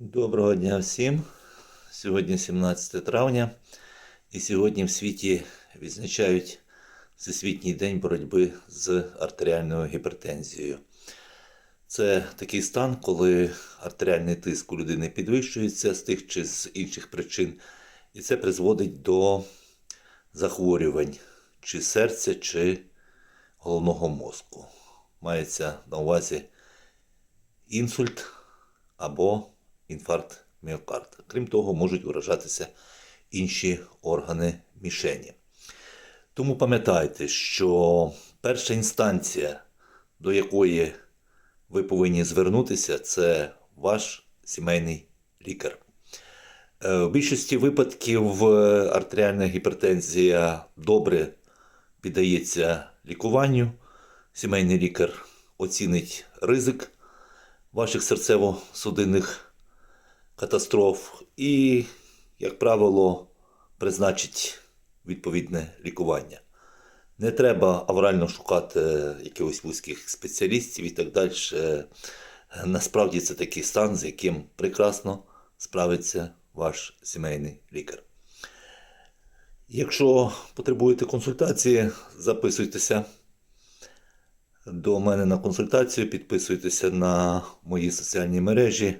Доброго дня всім. Сьогодні 17 травня, і сьогодні в світі відзначають Всесвітній день боротьби з артеріальною гіпертензією. Це такий стан, коли артеріальний тиск у людини підвищується з тих чи з інших причин, і це призводить до захворювань чи серця, чи головного мозку. Мається на увазі інсульт або інфаркт міокарда. Крім того, можуть виражатися інші органи мішені. Тому пам'ятайте, що перша інстанція, до якої ви повинні звернутися, це ваш сімейний лікар. Е, В більшості випадків е, артеріальна гіпертензія добре піддається лікуванню. Сімейний лікар оцінить ризик ваших серцево-судинних катастроф і, як правило, призначить відповідне лікування. Не треба аврально шукати якихось вузьких спеціалістів і так далі. Насправді це такий стан, з яким прекрасно справиться ваш сімейний лікар. Якщо потребуєте консультації, записуйтеся до мене на консультацію, підписуйтеся на мої соціальні мережі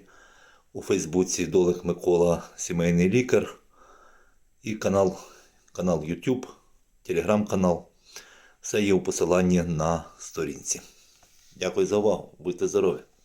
у Фейсбуці Долик Микола, сімейний лікар і канал, канал YouTube, телеграм-канал. Все є у посиланні на сторінці. Дякую за увагу. Будьте здорові!